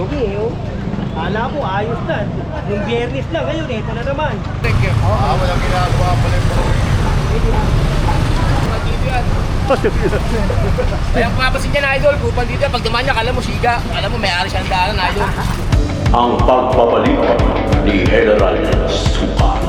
Tugi, oh. Kala mo, ayos na. Yung biyernes lang, ngayon, ito na naman. Ah, walang ginagawa pala yung bro. Kaya kung mapasin niya na idol, kupal dito, pag dumaan niya, kala mo siga. Alam mo, may ari siyang daanan idol. ang pagbabalik ni General Suka.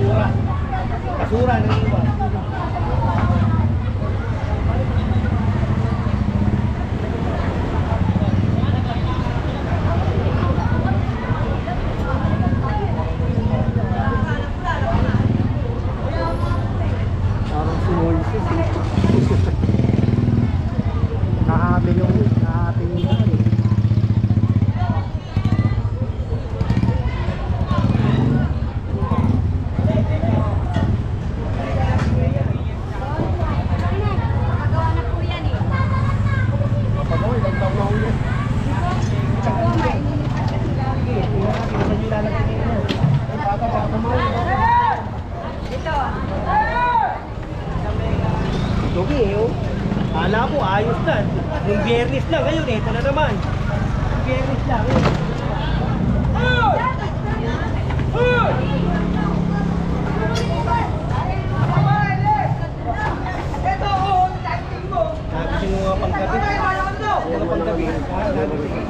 Basura. Basura, Moises eh. Nakahabi yung nakahabi yung daan eh. Tugi, oh. Kala mo, ayos na. Yung biyernes lang, ngayon, ito na naman. Yung biyernes lang, eh. Nagising mo nga panggabi. Mga panggabi. Ah, nagising.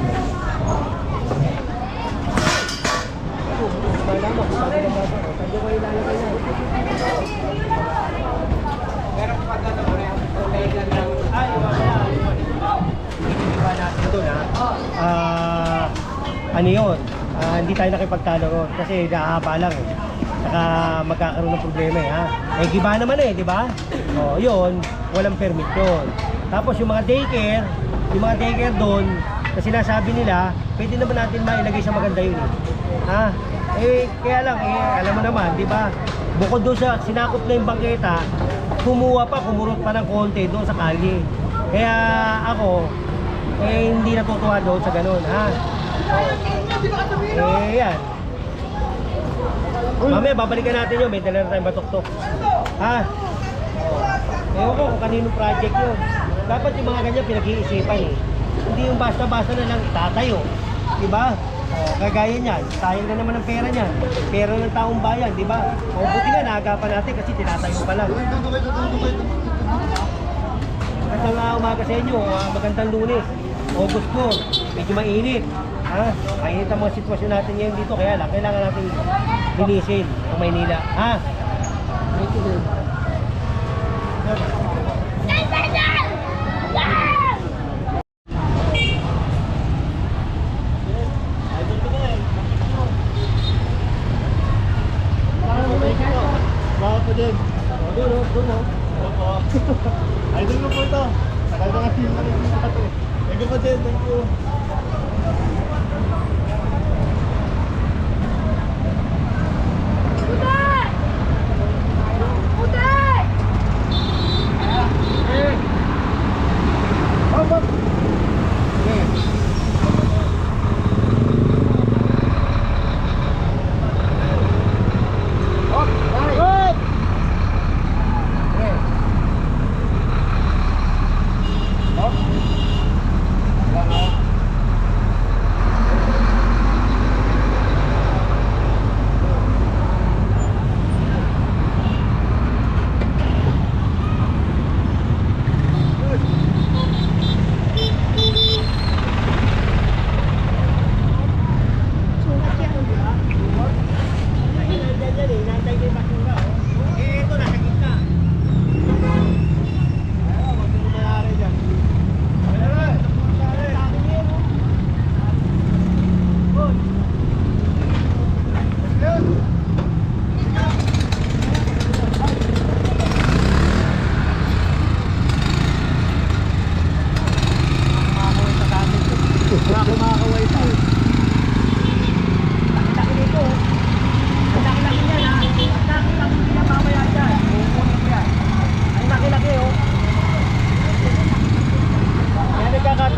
Wala mo, kung yung bata. Saan yung kayo lalagay na? Ay, wala. Iniwan natin doon ha. Ah, ano yun? Ah, hindi tayo nakipagtalo ron kasi nahaba lang eh. Saka magkakaroon ng problema eh ha. Eh giba naman eh, di ba? Oh, yun, walang permit doon. Tapos yung mga daycare, yung mga daycare doon, kasi sinasabi nila, pwede naman natin mailagay sa maganda yun eh. Ha? Eh, kaya lang, eh, alam mo naman, di ba? Bukod doon sa sinakop na yung bangketa, kumuha pa, kumurot pa ng konti doon sa kalye. Kaya ako, eh, hindi natutuwa doon sa ganun, ha? Eh, yan. Mamaya, babalikan natin yun. May dala na tayong batok-tok. Ha? Ewan ko kung kaninong project yun. Dapat yung mga ganyan pinag-iisipan eh. Hindi yung basta-basta na lang itatayo. Di ba? O, kagaya niyan, sayang na naman ang pera niyan. Pera ng taong bayan, di ba? O, buti nga, naagapan natin kasi tinatayo pa lang. Magandang uh, umaga sa inyo, ah, magandang lunes. August 4, medyo mainit. Ha? Mainit ang mga sitwasyon natin ngayon dito, kaya lang, kailangan natin linisin ang Maynila. Ha? Thank you,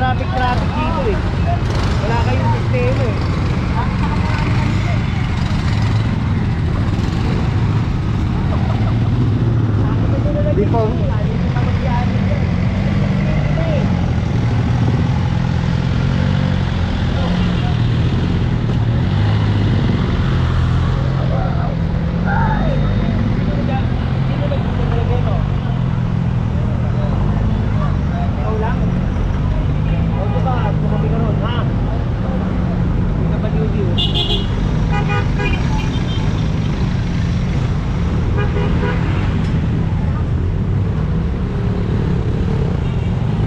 nagkaka-traffic-traffic dito eh. Wala kayong sistema eh. Di po. Ikaw lang? O di ba? Kumabi ka ron, ha? Hindi ka ba liw-liw?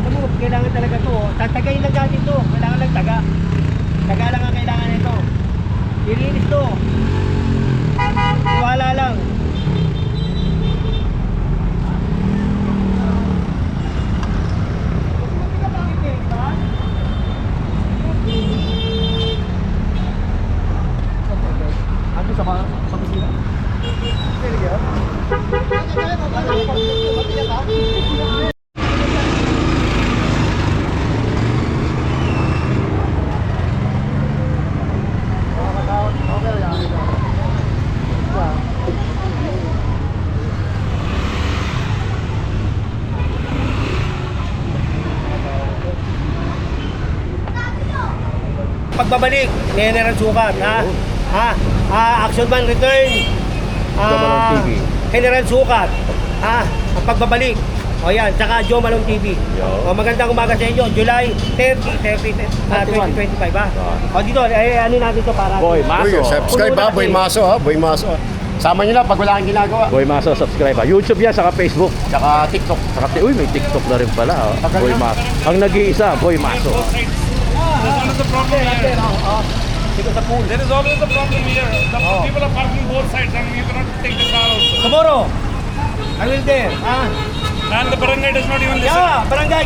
Alam mo, kailangan talaga to. oh. Tatagayin lang natin to. Kailangan lang taga. Taga lang ang kailangan nito. Ilinis to. Wala lang. Ano sa mga sa kusina? Pagbabalik, General Sukat, ha? Ha? Ah, Action Man Return. Ah, TV. General Sukat. Ha? Ang pagbabalik. O yan, tsaka Joe Malone TV. Yo. O magandang umaga sa inyo. July 30, 30, ah, 2025 ba? O dito, eh, ano natin to para... Boy, Maso. Uy, subscribe ha, Boy Maso ha, Boy Maso. Sama nyo na pag wala kang ginagawa. Boy Maso, subscribe ha. YouTube yan, saka Facebook. Tsaka TikTok. Saka, uy, may TikTok na rin pala. Oh. Boy Maso. Ang nag-iisa, Boy Maso. There's always a problem here. There is always a problem here. The people are parking both sides and you cannot take the car also. Tomorrow, I will there. Ha? And the barangay does not even listen. Yeah, barangay.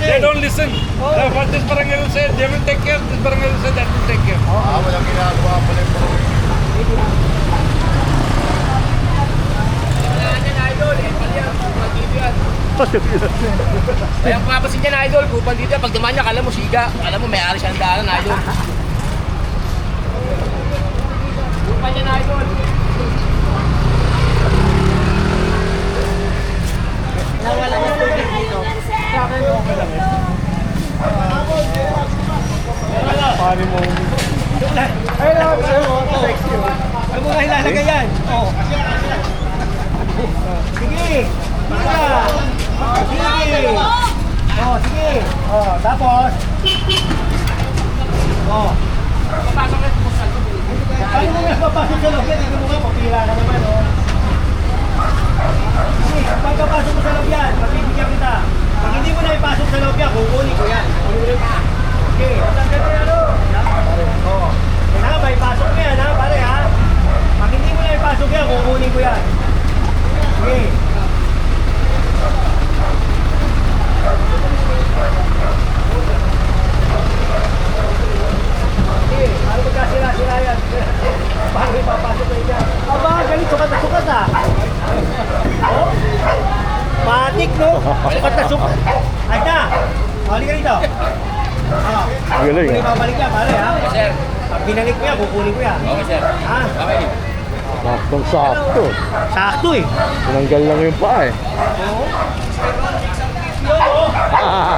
They don't listen. Oh. The- What this barangay will say, they will take care. This barangay will say, that will take care. Ah, Kaya kung mapasin niya, idol, kupal dito yan. Pag dumaan niya, kala mo siga. Kala mo may ari siya ng daanan, idol. Kupal yan, idol. Wala yung tubig dito. Sa akin, okay lang eh. Pari mo. Ay, lang, sa'yo. Sexy. oh. Ano mo nga ilalagay yan? Oh. Oh, tapos. Oh. Paano mo nga papasok sa loob? Hindi mo nga, papila ka naman, oh. Pagkapasok mo sa loob yan, pagbibigyan kita. Pag hindi mo na ipasok sa loob yan, kukunin ko yan. Sige, tanggal mo yan, oh. Oh. Kailangan may pasok mo yan, ha, pare, ha? Pag hindi mo na ipasok yan, kukunin ko yan. Sige. Sige, paano magkasira-sira yan? Paano ipapasok mo yan? Aba, galit, sukat na sukat, ha? Oh? Matik, no? Sukat na sukat. Ay na! Balik ka rito. Ah. Galing, Hindi ah. babalik yan, pare, ha? Okay, sir. Pag binalik ko yan, kukunin ko yan. Okay, sir. Ha? Okay. Saktong sakto. Sakto eh. Tinanggal lang yung paa eh. Ano